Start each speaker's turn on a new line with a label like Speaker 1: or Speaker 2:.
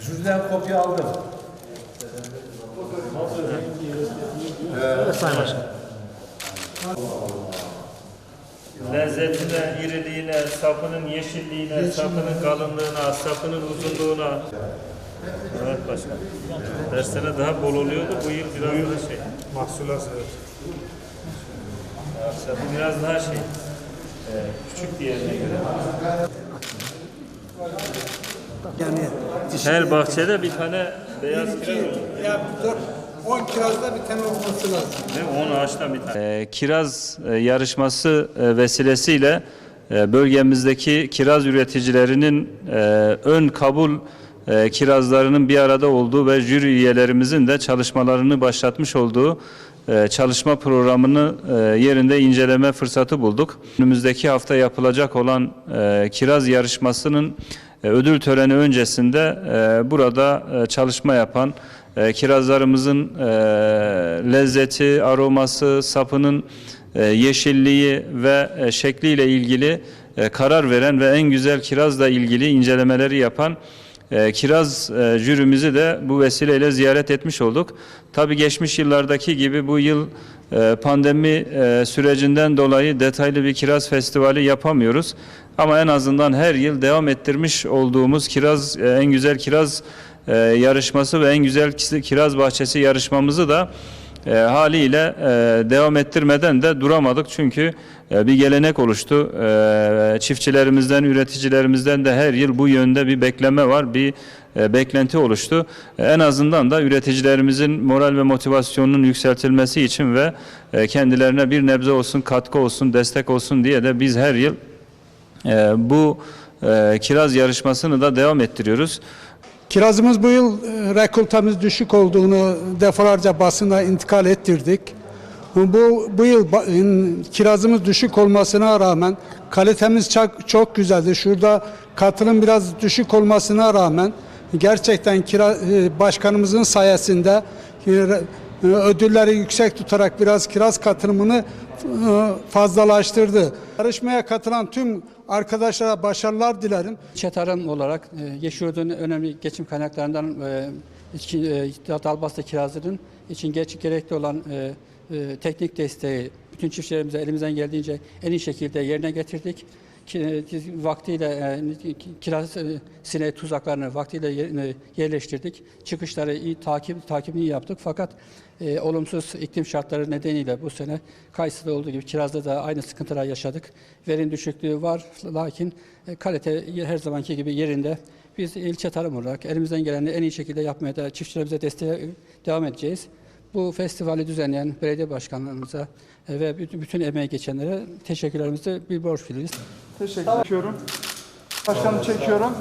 Speaker 1: Jüriden kopya aldım.
Speaker 2: lezzetine, iriliğine, sapının yeşilliğine, sapının kalınlığına, sapının uzunluğuna. Evet başkanım. Her sene daha bol oluyordu. Bu yıl biraz daha şey.
Speaker 3: Mahsulat evet.
Speaker 2: Mesela bu biraz daha şey. e, küçük diğerine göre.
Speaker 4: Yani
Speaker 2: Her bahçede bir tane beyaz kiraz olur.
Speaker 4: ya 10 kirazda bir tane olması lazım.
Speaker 2: Değil mi? 10 ağaçtan bir tane. kiraz e, yarışması e, vesilesiyle e, bölgemizdeki kiraz üreticilerinin e, ön kabul e, kirazlarının bir arada olduğu ve jüri üyelerimizin de çalışmalarını başlatmış olduğu çalışma programını e, yerinde inceleme fırsatı bulduk. Önümüzdeki hafta yapılacak olan e, kiraz yarışmasının e, ödül töreni öncesinde e, burada e, çalışma yapan e, kirazlarımızın e, lezzeti, aroması, sapının e, yeşilliği ve e, şekliyle ilgili e, karar veren ve en güzel kirazla ilgili incelemeleri yapan e, kiraz e, jürimizi de bu vesileyle ziyaret etmiş olduk. Tabii geçmiş yıllardaki gibi bu yıl e, pandemi e, sürecinden dolayı detaylı bir kiraz festivali yapamıyoruz. Ama en azından her yıl devam ettirmiş olduğumuz kiraz e, en güzel kiraz yarışması ve en güzel kiraz bahçesi yarışmamızı da haliyle devam ettirmeden de duramadık çünkü bir gelenek oluştu. E, çiftçilerimizden, üreticilerimizden de her yıl bu yönde bir bekleme var, bir e, beklenti oluştu. E, en azından da üreticilerimizin moral ve motivasyonunun yükseltilmesi için ve e, kendilerine bir nebze olsun, katkı olsun, destek olsun diye de biz her yıl e, bu kiraz yarışmasını da devam ettiriyoruz.
Speaker 4: Kirazımız bu yıl rekoltamız düşük olduğunu defalarca basına intikal ettirdik. Bu, bu yıl kirazımız düşük olmasına rağmen kalitemiz çok, çok güzeldi. Şurada katılım biraz düşük olmasına rağmen gerçekten kira, e, başkanımızın sayesinde e, e, ödülleri yüksek tutarak biraz kiraz katılımını fazlalaştırdı. Yarışmaya katılan tüm arkadaşlara başarılar dilerim.
Speaker 5: İlçe tarım olarak Yeşilyurt'un önemli geçim kaynaklarından Dalbasta kirazının için gerekli olan e, e, teknik desteği bütün çiftçilerimize elimizden geldiğince en iyi şekilde yerine getirdik. Ki, e, vaktiyle e, kiraz e, sineği tuzaklarını vaktiyle yerine yerleştirdik. Çıkışları iyi takip takibini yaptık fakat e, olumsuz iklim şartları nedeniyle bu sene Kayısı'da olduğu gibi kirazda da aynı sıkıntılar yaşadık. Verim düşüklüğü var lakin e, kalite her zamanki gibi yerinde. Biz ilçe tarım olarak elimizden geleni en iyi şekilde yapmaya da çiftçilerimize desteğe devam edeceğiz. Bu festivali düzenleyen belediye başkanlarımıza e, ve bütün, emeği geçenlere teşekkürlerimizi bir borç biliriz.
Speaker 3: Teşekkür ediyorum. Başkanım çekiyorum.